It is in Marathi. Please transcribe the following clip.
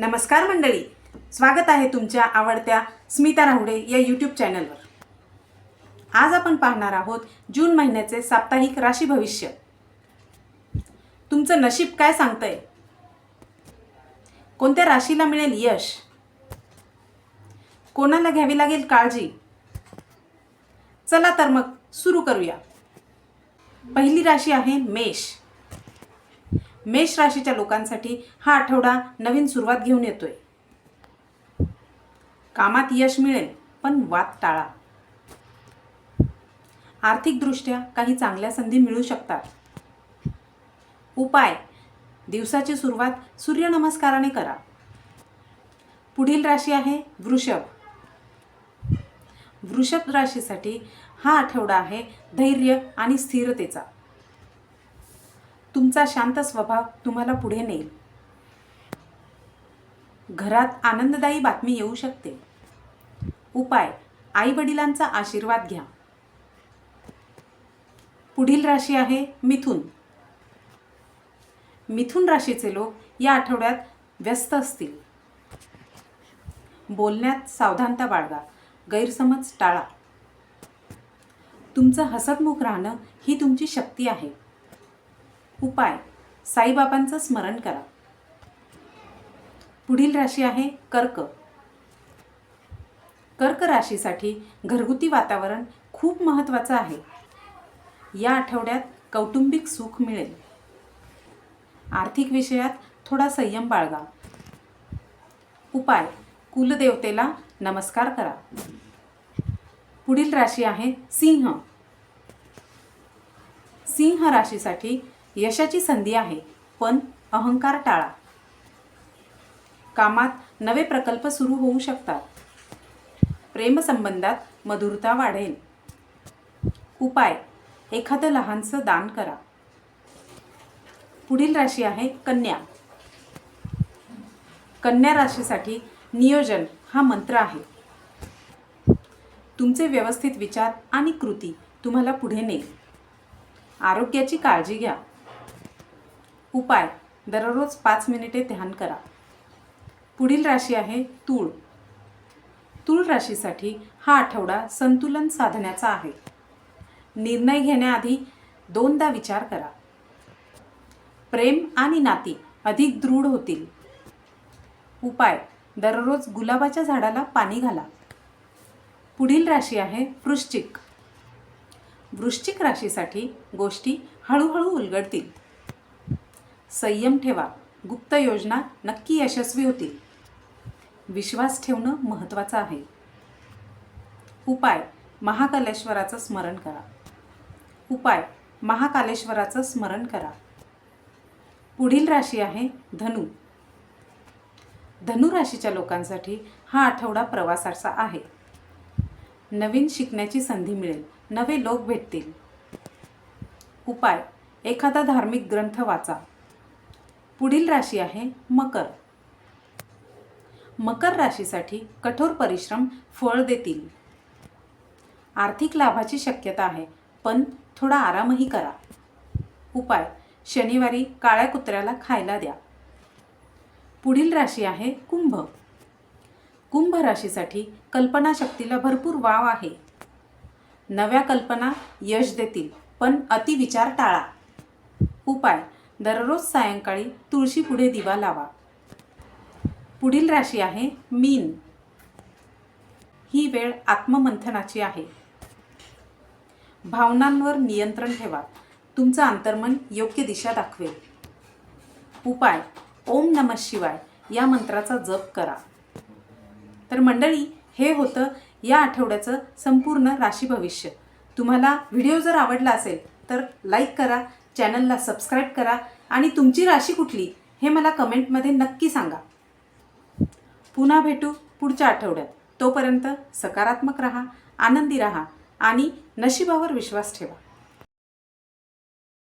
नमस्कार मंडळी. स्वागत आहे तुमच्या आवडत्या स्मिता राहुडे या यूट्यूब चॅनलवर आज आपण पाहणार आहोत जून महिन्याचे साप्ताहिक राशी भविष्य. तुमचं नशीब काय सांगतंय? कोणत्या राशीला मिळेल यश? कोणाला घ्यावी लागेल काळजी? चला तर मग सुरू करूया. पहिली राशी आहे मेष. मेष राशीच्या लोकांसाठी हा आठवडा नवीन सुरुवात घेऊन येतोय. कामात यश मिळेल पण वाद टाळा. आर्थिकदृष्ट्या काही चांगल्या संधी मिळू शकतात. उपाय दिवसाची सुरुवात सूर्यनमस्काराने करा. पुढील राशी आहे वृषभ. वृषभ राशीसाठी हा आठवडा आहे धैर्य आणि स्थिरतेचा. तुमचा शांत स्वभाव तुम्हाला पुढे नेईल. घरात आनंददायी बातमी येऊ शकते. उपाय आई वडिलांचा आशीर्वाद घ्या. पुढील राशी आहे मिथुन. मिथुन राशीचे लोक या आठवड्यात व्यस्त असतील. बोलण्यात सावधानता बाळगा गैरसमज टाळा. तुमचं हसतमुख राहणं ही तुमची शक्ती आहे. उपाय. साईबाबांचं स्मरण करा. पुढील राशी आहे कर्क. कर्क राशीसाठी घरगुती वातावरण खूप महत्त्वाचं आहे. या आठवड्यात कौटुंबिक सुख मिळेल. आर्थिक विषयात थोडा संयम बाळगा. उपाय. कुलदेवतेला नमस्कार करा. पुढील राशी आहे सिंह. सिंह राशीसाठी यशाची संधी आहे पण अहंकार टाळा. कामात नवे प्रकल्प सुरू होऊ शकतात. प्रेमसंबंधात मधुरता वाढेल. उपाय एखादं लहानसं दान करा. पुढील राशी आहे कन्या. कन्या राशीसाठी नियोजन हा मंत्र आहे. तुमचे व्यवस्थित विचार आणि कृती तुम्हाला पुढे नेईल. आरोग्याची काळजी घ्या. उपाय. दररोज पाच मिनिटे ध्यान करा. पुढील राशी आहे तूळ. तूळ राशीसाठी हा आठवडा संतुलन साधण्याचा आहे. निर्णय घेण्याआधी दोनदा विचार करा. प्रेम आणि नाती अधिक दृढ होतील. उपाय. दररोज गुलाबाच्या झाडाला पाणी घाला. पुढील राशी आहे वृश्चिक. वृश्चिक राशीसाठी गोष्टी हळूहळू उलगडतील. संयम ठेवा. गुप्त योजना नक्की यशस्वी होतील. विश्वास ठेवणं महत्त्वाचं आहे. उपाय. महाकालेश्वराचं स्मरण करा. उपाय. महाकालेश्वराचं स्मरण करा. पुढील राशी आहे धनु. धनु राशीच्या लोकांसाठी हा आठवडा प्रवासाचा आहे. नवीन शिकण्याची संधी मिळेल. नवे लोक भेटतील. उपाय. एखादा धार्मिक ग्रंथ वाचा. पुढील राशी आहे मकर. मकर राशीसाठी कठोर परिश्रम फळ देतील. आर्थिक लाभाची शक्यता आहे पण थोडा आरामही करा. उपाय शनिवारी काळ्या कुत्र्याला खायला द्या. पुढील राशी आहे कुंभ. कुंभ राशीसाठी कल्पनाशक्तीला भरपूर वाव आहे. नव्या कल्पना यश देतील पण अतिविचार टाळा. उपाय दररोज सायंकाळी तुळशी पुढे दिवा लावा. पुढील राशी आहे मीन. ही वेळ आत्ममंथनाची आहे. भावनांवर नियंत्रण ठेवा. तुमचं अंतर्मन योग्य दिशा दाखवेल. उपाय. ओम नम शिवाय या मंत्राचा जप करा. तर मंडळी हे होतं या आठवड्याचं संपूर्ण राशी भविष्य. तुम्हाला व्हिडिओ जर आवडला असेल तर लाईक करा चॅनलला सबस्क्राईब करा आणि तुमची राशी कुठली हे मला कमेंटमध्ये नक्की सांगा. पुन्हा भेटू पुढच्या आठवड्यात. तोपर्यंत सकारात्मक रहा आनंदी रहा आणि नशिबावर विश्वास ठेवा.